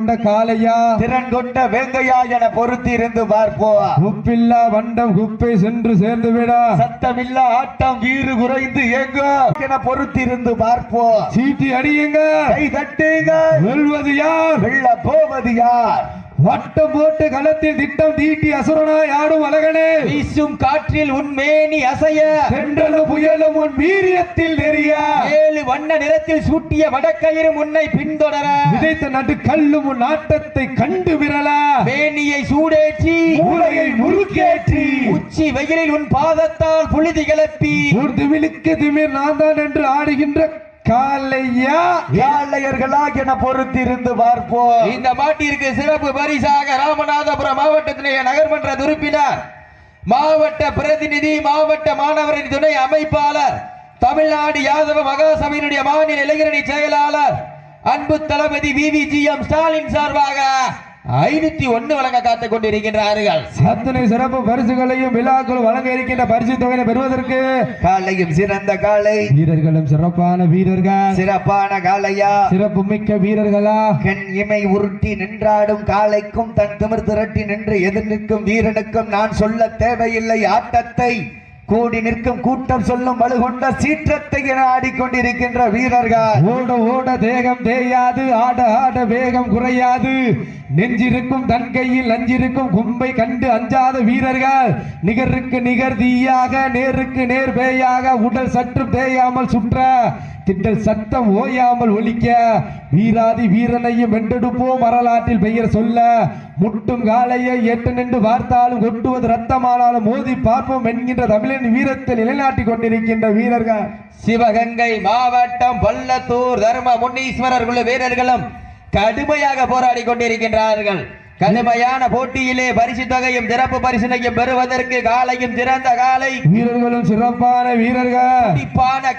காளையா? திறன் கொண்ட வேங்கையா என பொருத்தி இருந்து பார்ப்போம் உப்பில்லா வண்டம் குப்பை சென்று சேர்ந்து விடா சத்தமில்ல ஆட்டம் வீறு குறைந்து எங்க என பொருத்தி இருந்து பார்ப்போம் சீட்டி அடியுங்க. கை தட்டுங்க. வெல்வது யார்? வெள்ள போவது யார்? வட்டம் போட்டு களத்தில் திட்டம் தீட்டி அசுரனாய் ஆடும் அழகனே. வீசும் காற்றில் உன் மேனி அசைய. சென்றலும் புயலும் உன் வீரியத்தில் நெறிய. ஏழு வண்ண நிறத்தில் சூட்டிய வடக்கயிறு முன்னை பின்தொடர. விதைத்த நடு கல்லும் உன் ஆட்டத்தை கண்டு விரலா. மேனியை சூடேற்றி. மூளையை முறுக்கேற்றி. உச்சி வெயிலில் உன் பாதத்தால் புழுதி கிளப்பி. ஒரு திமிலுக்கு திமிர் நான் தான் என்று ஆடுகின்ற காலையா யாழையர்களாக என இருந்து பார்ப்போம். இந்த மாட்டிற்கு சிறப்பு பரிசாக ராமநாதபுரம் மாவட்டத்தினுடைய நகர்மன்ற உறுப்பினர் மாவட்ட பிரதிநிதி மாவட்ட மாணவரின் துணை அமைப்பாளர் தமிழ்நாடு யாதவ மகாசபையினுடைய மாநில இளைஞரணி செயலாளர் அன்பு தளபதி ஸ்டாலின் சார்பாக ஐநூத்தி ஒன்னு வழங்க காத்துக் கொண்டிருக்கின்றார்கள். அத்தனை சிறப்பு பரிசுகளையும் விழாக்கள் வழங்க இருக்கின்ற பரிசு தொகையை பெறுவதற்கு காலையும் சிறந்த காலை. வீரர்களும் சிறப்பான வீரர்கள். சிறப்பான காளையா சிறப்பு மிக்க வீரர்களா? கண் இமை உருட்டி நின்றாடும் காளைக்கும் தன் திமிர் திரட்டி நின்று எதிர் நிற்கும் வீரனுக்கும் நான் சொல்ல தேவையில்லை ஆட்டத்தை. கூடி நிற்கும் கூட்டம் சொல்லும் வலுகொண்ட சீற்றத்தை என ஆடிக்கொண்டிருக்கின்ற வீரர்கள். ஓட ஓட தேகம் தேயாது ஆட ஆட வேகம் குறையாது. நெஞ்சிருக்கும் தன் கையில் அஞ்சிருக்கும் கும்பை கண்டு அஞ்சாத வீரர்கள். நிகருக்கு நிகர் தீயாக நேருக்கு நேர் பேயாக உடல் சற்று தேயாமல் சுற்ற திட்டல் சத்தம் ஓயாமல் ஒலிக்க வீராதி வீரனையும் வென்றெடுப்போம். வரலாற்றில் பெயர் சொல்ல முட்டும் காலையை எட்டு நின்று பார்த்தாலும் கொட்டுவது ரத்தமானாலும் மோதி பார்ப்போம் என்கின்ற தமிழின் வீரத்தை நிலைநாட்டிக் கொண்டிருக்கின்ற வீரர்கள். சிவகங்கை மாவட்டம் பள்ளத்தூர் தர்ம முன்னீஸ்வரர் குழு வீரர்களும் கடுமையாக போராடி கொண்டிருக்கின்றார்கள். கடுமையான போட்டியிலே பரிசு தொகையும் சிறப்பு பரிசினையும் பெறுவதற்கு காலையும் சிறந்த காலை வீரர்களும் சிறப்பான வீரர்கள். துடிப்பான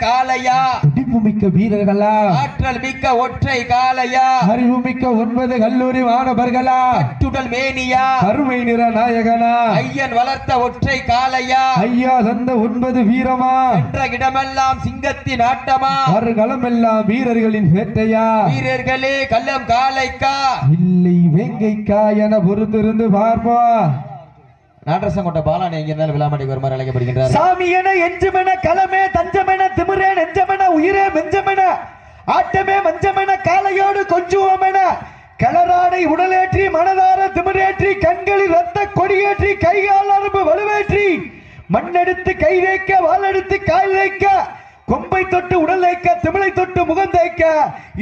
மிக்க வீரர்களா? ஆற்றல் மிக்க ஒற்றை காளையா? அறிவு மிக்க ஒன்பது கல்லூரி மாணவர்களா? கட்டுடல் மேனியா? கருமை நிற நாயகனா? ஐயன் வளர்த்த ஒற்றை காளையா? ஐயா தந்த ஒன்பது வீரமா? என்ற இடமெல்லாம் சிங்கத்தின் ஆட்டமா? மறுகளம் எல்லாம் வீரர்களின் வேட்டையா? வீரர்களே கல்லம் காளைக்கா? இல்லை வேங்கைக்கா என பொறுத்திருந்து பார்ப்போம். நாட்டரசம் கொண்ட பாலானை எங்க இருந்தாலும் விழாமட்டிக்கு வருமாறு அழைக்கப்படுகின்றார். சாமி என எஞ்சுமென களமே தஞ்சமென திமிரே நெஞ்சமென உயிரே மெஞ்சமென ஆட்டமே மஞ்சமென காலையோடு கொஞ்சுவோமென களராடை உடலேற்றி மனதார திமிரேற்றி கண்களில் ரத்த கொடியேற்றி கைகால் அரும்பு வலுவேற்றி மண்ணெடுத்து கை வைக்க வாழெடுத்து கால் வைக்க கொம்பை தொட்டு உடல் வைக்க திமிழை தொட்டு முகம் தைக்க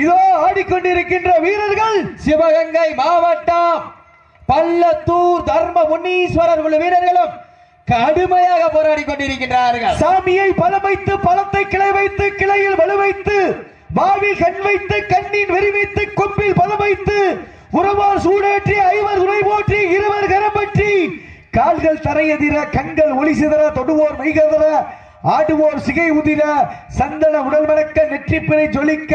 இதோ ஆடிக்கொண்டிருக்கின்ற வீரர்கள் சிவகங்கை மாவட்டம். பள்ளத்தூர் தர்ம முன்னீஸ்வரர் குழு வீரர்களும் கடுமையாக போராடி கொண்டிருக்கின்றார்கள். சாமியை பலம் வைத்து பழத்தை கிளை வைத்து கிளையில் வலு வைத்து வாவில் கண் வைத்து கண்ணின் வெறி வைத்து கொம்பில் பலம் வைத்து உறவால் சூடேற்றி ஐவர் உரை போற்றி இருவர் கரம் பற்றி கால்கள் தரையதிர கண்கள் ஒளி சிதற தொடுவோர் மைகதற ஆடுவோர் சிகை உதிர சந்தன உடல் மணக்க நெற்றிப்பினை ஜொலிக்க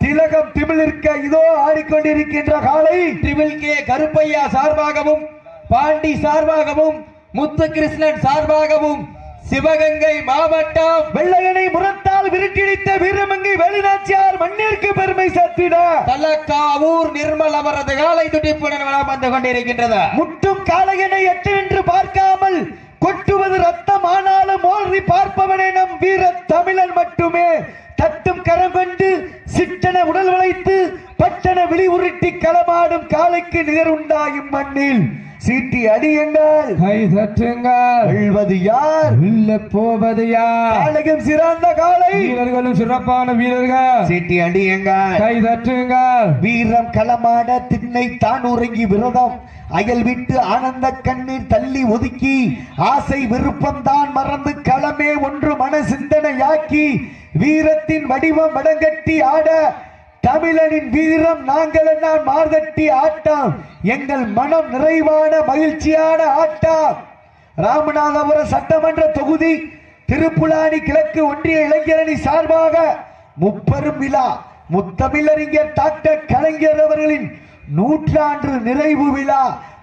திலகம் திமிழிருக்க இதோ ஆடிக்கொண்டிருக்கின்ற காலை. ட்ரிபிள் கே கருப்பையா சார்பாகவும் பாண்டி சார்பாகவும் முத்துகிருஷ்ணன் சார்பாகவும் சிவகங்கை மாவட்டம். வெள்ளையனை முரத்தால் விரட்டியடித்த வீரமங்கை வேலுநாச்சியார் மண்ணிற்கு பெருமை சேர்த்திட. தலக்காவூர் நிர்மல் அவரது காலை துடிப்புடன் வளம் வந்து கொண்டிருக்கின்றது. முட்டும் காளையனை எட்டு என்று பார்க்காமல் கொட்டுவது ரத்தம் ஆனாலும் மோதி பார்ப்பவனே நம் வீர தமிழன் மட்டுமே. தட்டும் கரம் கொண்டு சிட்டன உடல் வளைத்து பட்டன விழி உருட்டி களமாடும் காலைக்கு நிகர் உண்டாகும் மண்ணில். சீட்டி அடியுங்கள் கை தட்டுங்கள். வெல்வது யார்? வெல்ல போவது யார்? காளையும் சிறந்த காளை வீரர்களும் சிறப்பான வீரர்கள். சீட்டி அடியுங்கள் கை தட்டுங்கள். வீரம் களமாட திண்ணை தான் உறங்கி விரதம். அயல் விட்டு ஆனந்த கண்ணீர் தள்ளி ஒதுக்கி ஆசை விருப்பம் தான் மறந்து களமே ஒன்று மன சிந்தனையாக்கி வீரத்தின் வடிவம் வடங்கட்டி ஆட தமிழனின் வீரம் நாங்கள் என்ன மார்கட்டி ஆட்டம். எங்கள் மனம் நிறைவான மகிழ்ச்சியான ஆட்டம். ராமநாதபுரம் சட்டமன்ற தொகுதி திருப்புலானி கிழக்கு ஒன்றிய இளைஞரணி சார்பாக முப்பெரும் விழா. முத்தமிழறிஞர் டாக்டர் கலைஞர் அவர்களின் நூற்றாண்டு நிறைவு விழா.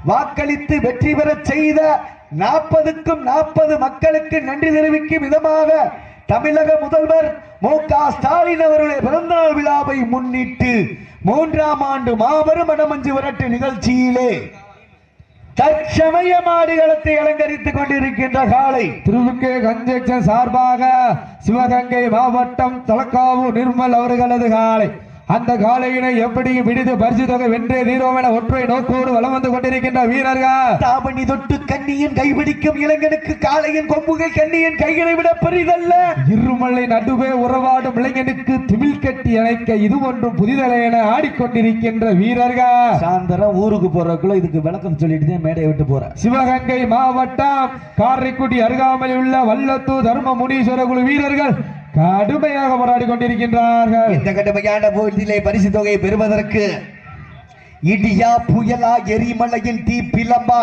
வாக்களித்து வெற்றி பெறச் செய்த நாற்பதுக்கும் நாற்பது மக்களுக்கு நன்றி தெரிவிக்கும் விதமாக தமிழக முதல்வர் மு க ஸ்டாலின் அவருடைய பிறந்தநாள் விழாவை முன்னிட்டு மூன்றாம் ஆண்டு மாபெரும் மனமஞ்சு விரட்டு நிகழ்ச்சியிலே தற்சமய மாடுகளத்தை அலங்கரித்துக் கொண்டிருக்கின்ற காலை திருவுக்கே கஞ்சேச்சன் சார்பாக சிவகங்கை மாவட்டம் தலக்காவூர் நிர்மல் அவர்களது காலை. அந்த காலையினை எப்படியும் பிடித்து பரிசு தொகை வென்றே தீரோம் என ஒற்றை நோக்கோடு வலம் வந்து கொண்டிருக்கின்ற வீரர்கள். தாவணி தொட்டு கண்ணியின் கைபிடிக்கும் இளைஞனுக்கு காளையின் கொம்புகள் கண்ணியின் கைகளை விட பெரிதல்ல. இருமலை நடுவே உறவாடும் இளைஞனுக்கு திமில் கட்டி அணைக்க இது ஒன்றும் புதிதலை என ஆடிக்கொண்டிருக்கின்ற வீரர்கள். சாயந்தரம் ஊருக்கு போறதுக்குள்ள இதுக்கு விளக்கம் சொல்லிட்டு தான் மேடையை விட்டு போறேன். சிவகங்கை மாவட்டம் காரைக்குடி அருகாமையில் உள்ள வல்லத்தூர் தர்ம முனீஸ்வர குழு வீரர்கள் கடுமையாக போராடி கொண்டிருக்கின்றார்கள். இந்த கடுமையான போட்டியிலே பரிசு தொகையை பெறுவதற்கு இடியா புயலா எரிமலையின் தீ பிளம்பா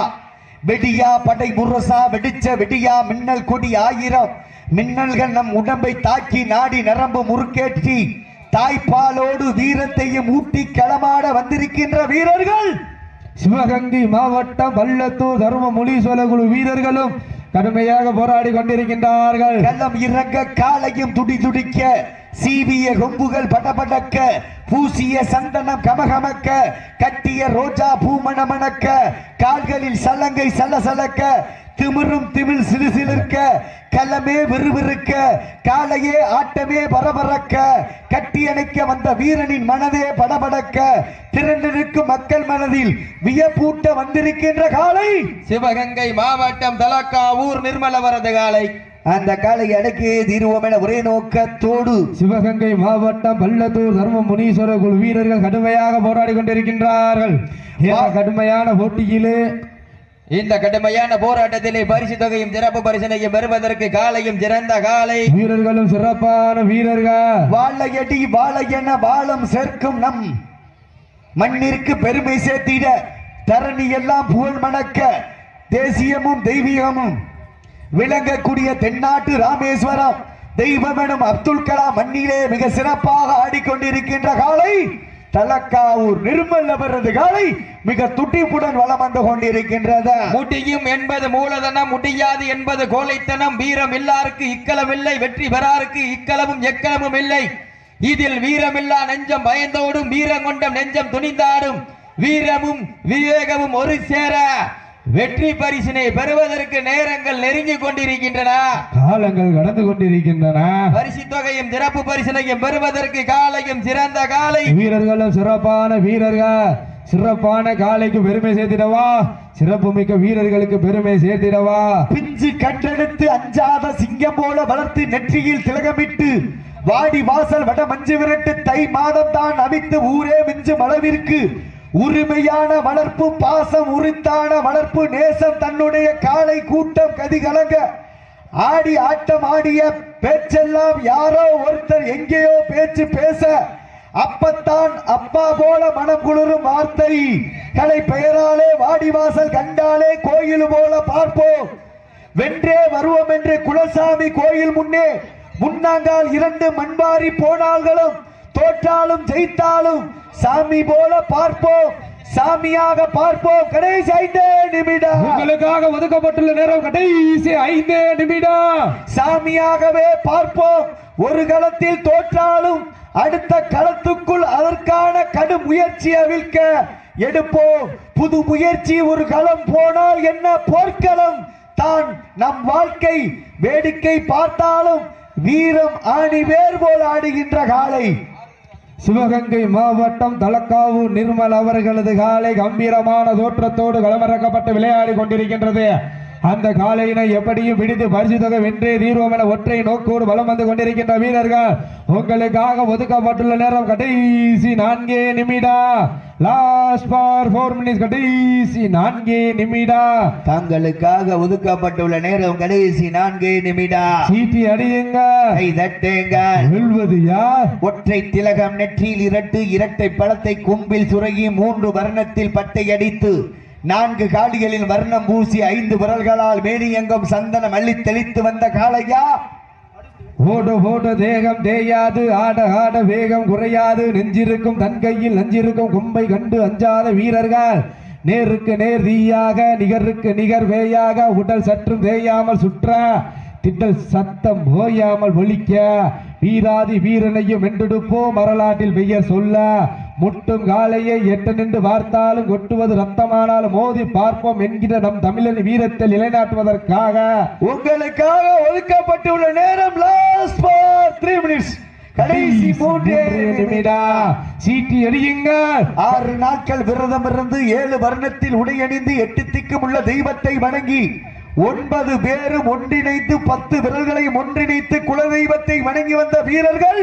வெடியா படை முரசா வெடிச்ச வெடியா மின்னல் கொடி ஆயிரம் மின்னல்கள் நம் உடம்பை தாக்கி நாடி நரம்பு முறுக்கேற்றி தாய்ப்பாலோடு வீரத்தையும் ஊட்டி களமாட வந்திருக்கின்ற வீரர்கள். சிவகங்கை மாவட்டம் வல்லத்தூர் தர்ம குழு வீரர்களும் கடுமையாக போராடி கொண்டிருக்கின்றார்கள். களம் இறங்க காலையும் துடி துடிக்க சீவிய கொம்புகள் படபடக்க பூசிய சந்தனம் கமகமக்க கட்டிய ரோஜா பூமணமணக்க கால்களில் சலங்கை சலசலக்க திமிரும் திமிழ் சிலுசிலிருக்க களமே விறுவிறுக்க காலையே ஆட்டமே பரபரக்க கட்டி அணைக்க வந்த வீரனின் மனதே படபடக்க திரண்டு நிற்கும் மக்கள் மனதில் வியப்பூட்ட வந்திருக்கின்ற காலை சிவகங்கை மாவட்டம் தலக்காவூர் நிர்மலவரது காலை அந்த காலை அடக்கே தீருவோம் என ஒரே நோக்கத்தோடு சிவகங்கை மாவட்டம் வல்லத்தூர் தர்ம முனீஸ்வர குழு வீரர்கள் கடுமையாக போராடி கொண்டிருக்கின்றார்கள். கடுமையான போட்டியிலே இந்த கடுமையான போராட்டத்திலே பரிசு தொகையும் சிறப்பு பரிசனையும் பெறுவதற்கு காலையும் சிறந்த காலை. வீரர்களும் சிறப்பான வீரர்கள். வாழையடி வாழையென வாழம் சேர்க்கும் நம் மண்ணிற்கு பெருமை சேர்த்திட தரணி எல்லாம் புகழ் மணக்க தேசியமும் தெய்வீகமும் விளங்கக்கூடிய தென்னாட்டு ராமேஸ்வரம் தெய்வமெனும் அப்துல் கலாம் மண்ணிலே மிக சிறப்பாக ஆடிக்கொண்டிருக்கின்ற காலை. தலக்காவூர் நிர்மல் அவரது காலை மிக துட்டிப்புடன் வளம் வந்து கொண்டிருக்கின்றது. முடியும் என்பது மூலதனம் முடியாது என்பது கோலைத்தனம் வீரம் இல்லாருக்கு இக்களம் வெற்றி பெறாருக்கு இக்கலமும் எக்களமும் இல்லை. இதில் வீரமில்லா நெஞ்சம் பயந்தோடும் வீரம் கொண்ட நெஞ்சம் துணிந்தாடும். வீரமும் விவேகமும் ஒரு சேர வெற்றி பரிசினை பெறுவதற்கு நேரங்கள் நெருங்கிக் கொண்டிருக்கின்றன. காலங்கள் கடந்து கொண்டிருக்கின்றன. பரிசு தொகையும் சிறப்பு பரிசினையும் பெறுவதற்கு காலையும் சிறந்த காலை. வீரர்களும் சிறப்பான வீரர்கள். சிறப்பான காலைக்கு பெருமை சேர்த்திடவா? சிறப்பு மிக்க வீரர்களுக்கு பெருமை சேர்த்திடவா? பிஞ்சு கண்டெடுத்து அஞ்சாத சிங்கம் போல வளர்த்து நெற்றியில் திலகமிட்டு வாடி வாசல் வட மஞ்சு விரட்டு தை மாதம் தான் அவித்து ஊரே மிஞ்சும் அளவிற்கு உரிமையான வளர்ப்பு பாசம் உரித்தான வளர்ப்பு நேசம் தன்னுடைய காலை கூட்டம் கதி கலங்க. ஆடி ஆட்டம் ஆடிய பேச்செல்லாம் யாரோ ஒருத்தர் எங்கேயோ பேச்சு பேச அப்பத்தான் அப்பா போல மனம் குளிரும் வார்த்தை. கலை பெயராலே வாடிவாசல் கண்டாலே கோயில் போல பார்ப்போம். வென்றே வருவோம் என்று குலசாமி கோயில் முன்னே முன்னாங்கால் இரண்டு மண்பாரி போனால்களும் தோற்றாலும் ஜெயித்தாலும் சாமி போல பார்ப்போம். சாமியாக பார்ப்போம். கடைசி ஐந்தே நிமிடம் உங்களுக்காக ஒதுக்கப்பட்டுள்ள நேரம் கடைசி ஐந்தே நிமிடம் சாமியாகவே பார்ப்போம். ஒரு களத்தில் தோற்றாலும் அடுத்த களத்துக்குள் அதற்கான கடும் முயற்சியை விற்க எடுப்போம். புது முயற்சி ஒரு களம் போனால் என்ன போர்க்களம்? தான் நம் வாழ்க்கை. வேடிக்கை பார்த்தாலும் வீரம் ஆணி வேர் போல் ஆடுகின்ற காலை. சிவகங்கை மாவட்டம் தலக்காவு நிர்மல் அவர்களது காலை கம்பீரமான தோற்றத்தோடு களமிறக்கப்பட்டு விளையாடி கொண்டிருக்கின்றது. அந்த காலையினை எப்படியும் பிடித்து பரிசு தொகை வென்றே தீர்வோம் என ஒற்றை நோக்கோடு வலம் வந்து கொண்டிருக்கின்ற வீரர்கள் உங்களுக்காக ஒதுக்கப்பட்டுள்ள நேரம் கடைசி நான்கே நிமிடம் லாஸ்ட் ஃபார் ஃபோர் மினிட்ஸ் கடைசி நான்கே நிமிடம் தங்களுக்காக ஒதுக்கப்பட்டுள்ள நேரம் கடைசி நான்கு நிமிடம் சீட்டி அடியுங்க. கை வெல்வது யார்? ஒற்றை திலகம் நெற்றியில் இரட்டு இரட்டை பழத்தை கொம்பில் சுரகி மூன்று வர்ணத்தில் பட்டை அடித்து நான்கு காடிகளின் வர்ணம் பூசி ஐந்து விரல்களால் மேனியங்கம் சந்தனம் அள்ளி தெளித்து வந்த காளையா? ஓட ஓட தேகம் தேயாது ஆட ஆட வேகம் குறையாது. நெஞ்சிருக்கும் தன் கையில் நஞ்சிருக்கும் கும்பை கண்டு அஞ்சாத வீரர்கள். நேருக்கு நேர் தீயாக நிகருக்கு நிகர் வேயாக உடல் சற்றும் தேயாமல் சுற்ற திட்டல் சத்தம் ஓயாமல் ஒலிக்க. வீராதி வீரனையும் வென்றெடுப்போம் வரலாற்றில் பெயர் சொல்ல. முட்டும் காலையை எட்ட நின்று பார்த்தாலும் கொட்டுவது ரத்தமானாலும் மோதி பார்ப்போம் என்கிற நம் தமிழர் வீரத்தை நிலைநாட்டுவதற்காக. உங்களுக்காக ஒதுக்கப்பட்டுள்ள நேரம் லாஸ்ட் ஃபார் த்ரீ மினிட்ஸ் கடைசி மூன்றே. நிமிடம். சீட்டி அடியுங்கள் ஆறு நாட்கள் விரதம் இருந்து ஏழு வருணத்தில் உடையணிந்து எட்டு திக்கும் உள்ள தெய்வத்தை வணங்கி ஒன்பது பேரும் ஒன்றிணைத்து பத்து விரல்களையும் ஒன்றிணைத்து குலதெய்வத்தை வணங்கி வந்த வீரர்கள்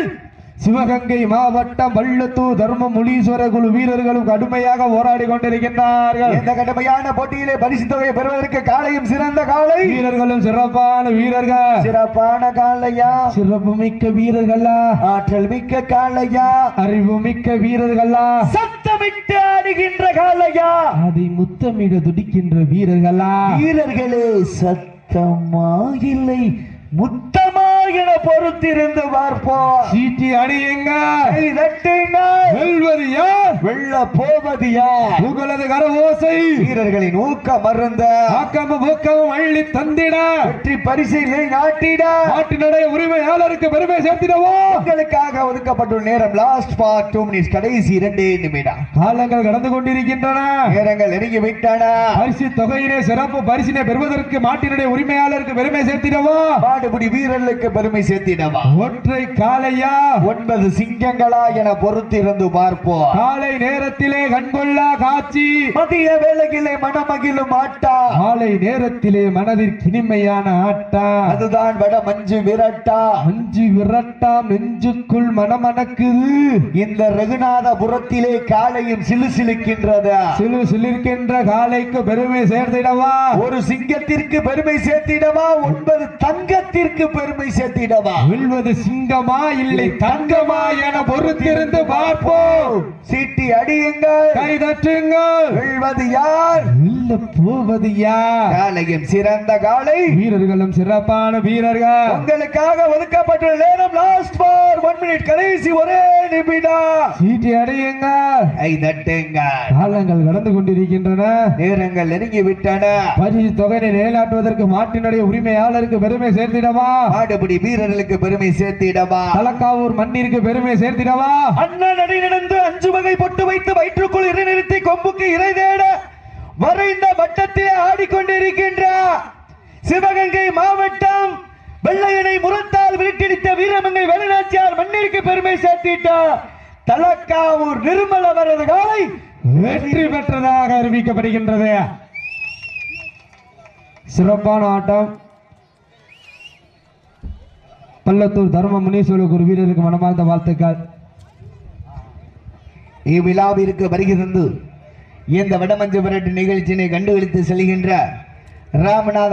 சிவகங்கை மாவட்டம் வள்ளத்தூர் தர்ம முனீஸ்வர குழு வீரர்களும் கடுமையாக போராடி கொண்டிருக்கின்றார்கள். இந்த கடுமையான போட்டியிலே பரிசு தொகையை பெறுவதற்கு காலையும் சிறந்த காலை. வீரர்களும் சிறப்பான வீரர்கள். சிறப்பான காலையா? சிறப்பு மிக்க வீரர்களா? ஆற்றல் மிக்க காலையா? அறிவு மிக்க வீரர்களா? சத்தமிட்டு ஆடுகின்ற காலையா? அதை முத்தமிட துடிக்கின்ற வீரர்களா? வீரர்களே சத்தமா இல்லை முத்தமா என பொறுத்திருந்து பார்ப்போம். சீட்டி அடியுங்க கை தட்டுங்கள். வெல்வது யார்? வெல்ல போவது யார்? உங்களது கரவோசை வீரர்களின் ஊக்க மருந்த ஆக்கமும் ஊக்கமும் அள்ளி தந்திட. வெற்றி பரிசை நாட்டிட. நாட்டினுடைய உரிமையாளருக்கு பெருமை சேர்த்திடவோ? உங்களுக்காக ஒதுக்கப்பட்டுள்ள நேரம் லாஸ்ட் ஃபார் டூ மினிட்ஸ் கடைசி இரண்டே நிமிடம். காலங்கள் கடந்து கொண்டிருக்கின்றன. நேரங்கள் நெருங்கி விட்டன பரிசு தொகையிலே சிறப்பு பரிசினை பெறுவதற்கு மாட்டினுடைய உரிமையாளருக்கு பெருமை சேர்த்திடவோ? மாடுபிடி வீரர்களுக்கு பெருமை சேர்த்திடவா? ஒற்றை காலையா ஒன்பது சிங்கங்களா என பொறுத்திருந்து பார்ப்போம். காலை நேரத்திலே கண்கொள்ளா காட்சி. மதிய வேளையிலே மனமகிழும் ஆட்டா. மாலை நேரத்திலே மனதிற்கு இனிமையான ஆட்டா. அதுதான் வட மஞ்சு விரட்டா. அஞ்சு விரட்டாம் நெஞ்சுக்குள் மனமணக்குது. இந்த ரகுநாதபுரத்திலே காலையும் சிலு சிலுக்கின்றது சிலு சிலிர்க்கின்ற காலைக்கு பெருமை சேர்த்திடவா? ஒரு சிங்கத்திற்கு பெருமை சேர்த்திடவா? ஒன்பது தங்கத்திற்கு பெருமை சேர்த்திடவா? வெல்வது சிங்கமா இல்லை தங்கமா என பொறுத்திருந்து பார்ப்போம். சீட்டி அடியுங்கள். கை தட்டுங்கள். வெல்வது யார்? வெல்ல போவது யார்? காலையும் சிறந்த காலை வீரர்களும் சிறப்பான வீரர்கள். உங்களுக்காக ஒதுக்கப்பட்டுள்ள நேரம் லாஸ்ட் ஃபார் ஒன் மினிட் கடைசி ஒரே நிமிடம். சீட்டி அடையுங்கள். ஐ தட்டுங்கள். காலங்கள் கடந்து கொண்டிருக்கின்றன. நேரங்கள் நெருங்கி விட்டன பரிசு தொகையை நிலைநாட்டுவதற்கு மாட்டினுடைய உரிமையாளருக்கு பெருமை சேர்த்திடவா? மாடுபிடி வீரர்களுக்கு பெருமை சேர்த்திடவா? தலக்காவூர் மண்ணிற்கு பெருமை சேர்த்திடவா? அண்ணன் அடி நடந்து அஞ்சு வகை பொட்டு வைத்து வயிற்றுக்குள் இறை நிறுத்தி கொம்புக்கு இறை தேட வரைந்த வட்டத்திலே ஆடிக்கொண்டிருக்கின்ற சிவகங்கை மாவட்டம் வெள்ளையனை முரத்தால் விரட்டிடித்த வீரமங்கை வெளிநாச்சியார் மண்ணிற்கு பெருமை சேர்த்திட்டார் தலக்காவூர் நிர்மல அவரது காலை வெற்றி பெற்றதாக அறிவிக்கப்படுகின்றது. சிறப்பான ஆட்டம். பள்ளத்தூர் தர்ம முனீஸ்வரர் குரு வீரருக்கு மனமார்ந்த வாழ்த்துக்கள். இவ்விழாவிற்கு வருகிறந்து இந்த வடமஞ்சு விரட்டு நிகழ்ச்சியினை கண்டுகளித்து செல்கின்ற ராமநாத